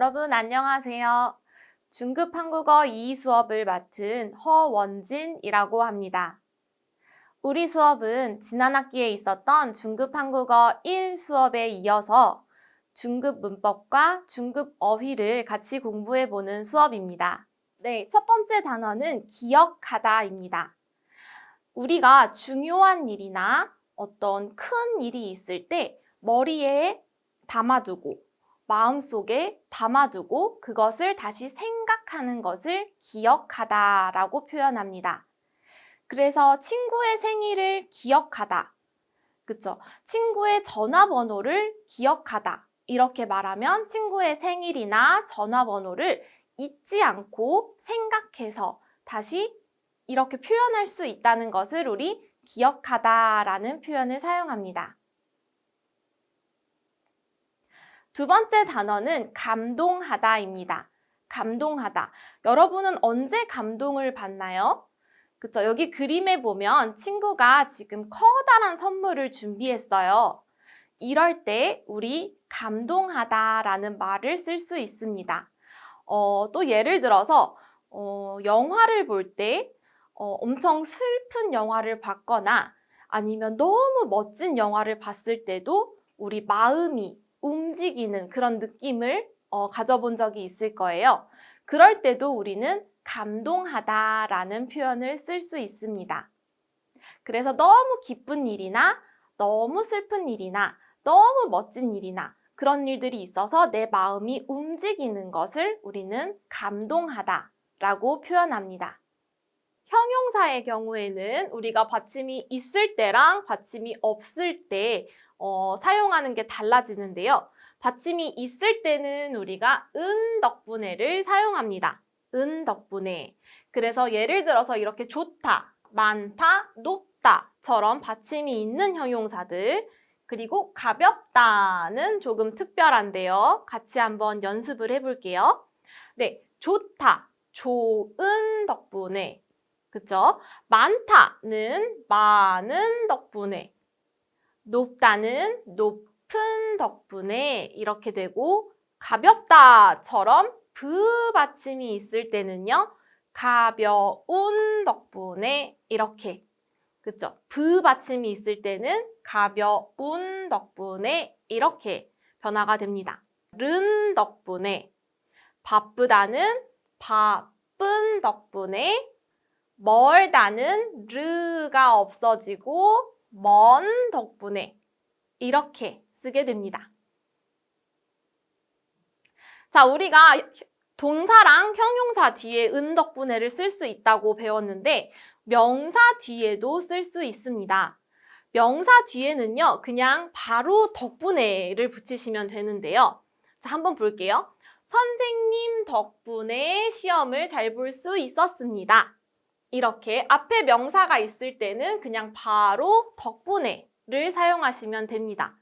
여러분 안녕하세요. 중급 한국어 2 수업을 맡은 허원진이라고 합니다. 우리 수업은 지난 학기에 있었던 중급 한국어 1 수업에 이어서 중급 문법과 중급 어휘를 같이 공부해 보는 수업입니다. 네, 첫 번째 단어는 기억하다입니다. 우리가 중요한 일이나 어떤 큰 일이 있을 때 머리에 담아두고 마음속에 담아두고 그것을 다시 생각하는 것을 기억하다 라고 표현합니다. 그래서 친구의 생일을 기억하다. 그쵸? 친구의 전화번호를 기억하다. 이렇게 말하면 친구의 생일이나 전화번호를 잊지 않고 생각해서 다시 이렇게 표현할 수 있다는 것을 우리 기억하다 라는 표현을 사용합니다. 두 번째 단어는 감동하다입니다. 감동하다. 여러분은 언제 감동을 받나요? 그쵸. 여기 그림에 보면 친구가 지금 커다란 선물을 준비했어요. 이럴 때 우리 감동하다라는 말을 쓸 수 있습니다. 어, 또 예를 들어서 어, 영화를 볼때 어, 엄청 슬픈 영화를 봤거나 아니면 너무 멋진 영화를 봤을 때도 우리 마음이 움직이는 그런 느낌을 어, 가져본 적이 있을 거예요. 그럴 때도 우리는 감동하다라는 표현을 쓸 수 있습니다. 그래서 너무 기쁜 일이나 너무 슬픈 일이나 너무 멋진 일이나 그런 일들이 있어서 내 마음이 움직이는 것을 우리는 감동하다 라고 표현합니다. 형용사의 경우에는 우리가 받침이 있을 때랑 받침이 없을 때 어, 사용하는 게 달라지는데요. 받침이 있을 때는 우리가 은 덕분에를 사용합니다. 은 덕분에. 그래서 예를 들어서 이렇게 좋다, 많다, 높다처럼 받침이 있는 형용사들 그리고 가볍다는 조금 특별한데요. 같이 한번 연습을 해볼게요. 네, 좋다, 좋은 덕분에 그쵸? 많다는 많은 덕분에 높다는 높은 덕분에 이렇게 되고 가볍다처럼 브 받침이 있을 때는요. 가벼운 덕분에 이렇게 그쵸? 브 받침이 있을 때는 가벼운 덕분에 이렇게 변화가 됩니다. 른 덕분에 바쁘다는 바쁜 덕분에 멀다는 르가 없어지고 먼 덕분에 이렇게 쓰게 됩니다. 자, 우리가 동사랑 형용사 뒤에 은 덕분에를 쓸 수 있다고 배웠는데 명사 뒤에도 쓸 수 있습니다. 명사 뒤에는요, 그냥 바로 덕분에를 붙이시면 되는데요. 자, 한번 볼게요. 선생님 덕분에 시험을 잘 볼 수 있었습니다. 이렇게 앞에 명사가 있을 때는 그냥 바로 덕분에를 사용하시면 됩니다.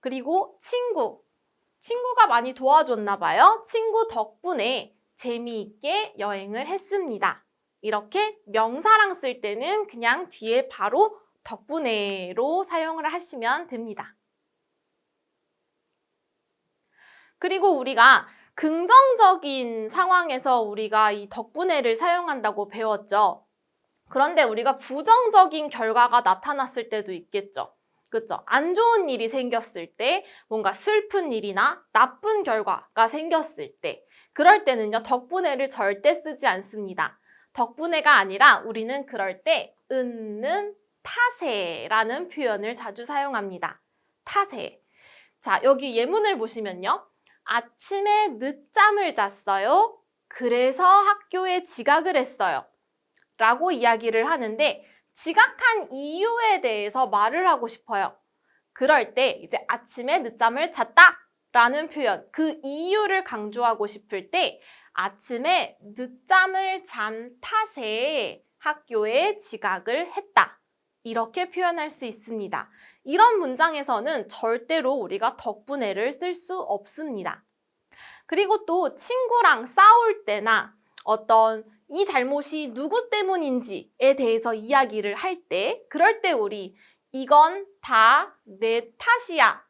그리고 친구. 친구가 많이 도와줬나 봐요. 친구 덕분에 재미있게 여행을 했습니다. 이렇게 명사랑 쓸 때는 그냥 뒤에 바로 덕분에로 사용을 하시면 됩니다. 그리고 우리가 긍정적인 상황에서 우리가 이 덕분에를 사용한다고 배웠죠. 그런데 우리가 부정적인 결과가 나타났을 때도 있겠죠. 그렇죠? 안 좋은 일이 생겼을 때, 뭔가 슬픈 일이나 나쁜 결과가 생겼을 때, 그럴 때는요, 덕분에를 절대 쓰지 않습니다. 덕분에가 아니라 우리는 그럴 때 은는 타세라는 표현을 자주 사용합니다. 타세. 자, 여기 예문을 보시면요. 아침에 늦잠을 잤어요. 그래서 학교에 지각을 했어요. 라고 이야기를 하는데 지각한 이유에 대해서 말을 하고 싶어요. 그럴 때 이제 아침에 늦잠을 잤다 라는 표현, 그 이유를 강조하고 싶을 때 아침에 늦잠을 잔 탓에 학교에 지각을 했다. 이렇게 표현할 수 있습니다. 이런 문장에서는 절대로 우리가 덕분에를 쓸 수 없습니다. 그리고 또 친구랑 싸울 때나 어떤 이 잘못이 누구 때문인지에 대해서 이야기를 할 때, 그럴 때 우리 이건 다 내 탓이야.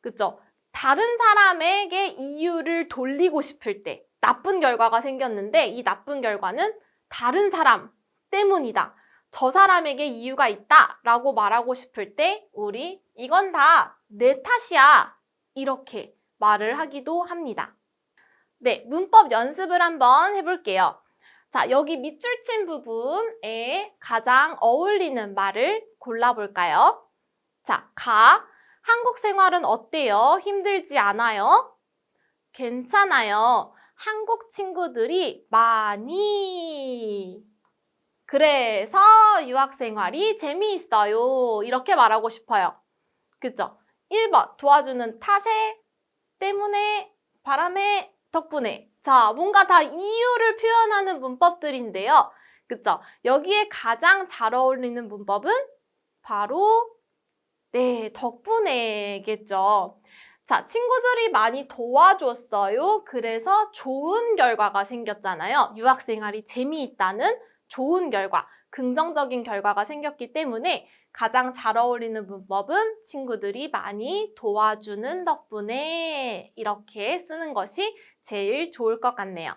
그쵸? 다른 사람에게 이유를 돌리고 싶을 때 나쁜 결과가 생겼는데 이 나쁜 결과는 다른 사람 때문이다. 저 사람에게 이유가 있다. 라고 말하고 싶을 때 우리 이건 다 내 탓이야. 이렇게 말을 하기도 합니다. 네, 문법 연습을 한번 해볼게요. 자, 여기 밑줄 친 부분에 가장 어울리는 말을 골라볼까요? 자, 가. 한국 생활은 어때요? 힘들지 않아요? 괜찮아요. 한국 친구들이 많이. 그래서 유학 생활이 재미있어요. 이렇게 말하고 싶어요. 그죠? 1번. 도와주는 탓에, 때문에, 바람에, 덕분에. 자, 뭔가 다 이유를 표현하는 문법들인데요. 그쵸? 여기에 가장 잘 어울리는 문법은 바로, 네, 덕분에겠죠. 자, 친구들이 많이 도와줬어요. 그래서 좋은 결과가 생겼잖아요. 유학 생활이 재미있다는 좋은 결과, 긍정적인 결과가 생겼기 때문에 가장 잘 어울리는 문법은 친구들이 많이 도와주는 덕분에 이렇게 쓰는 것이 제일 좋을 것 같네요.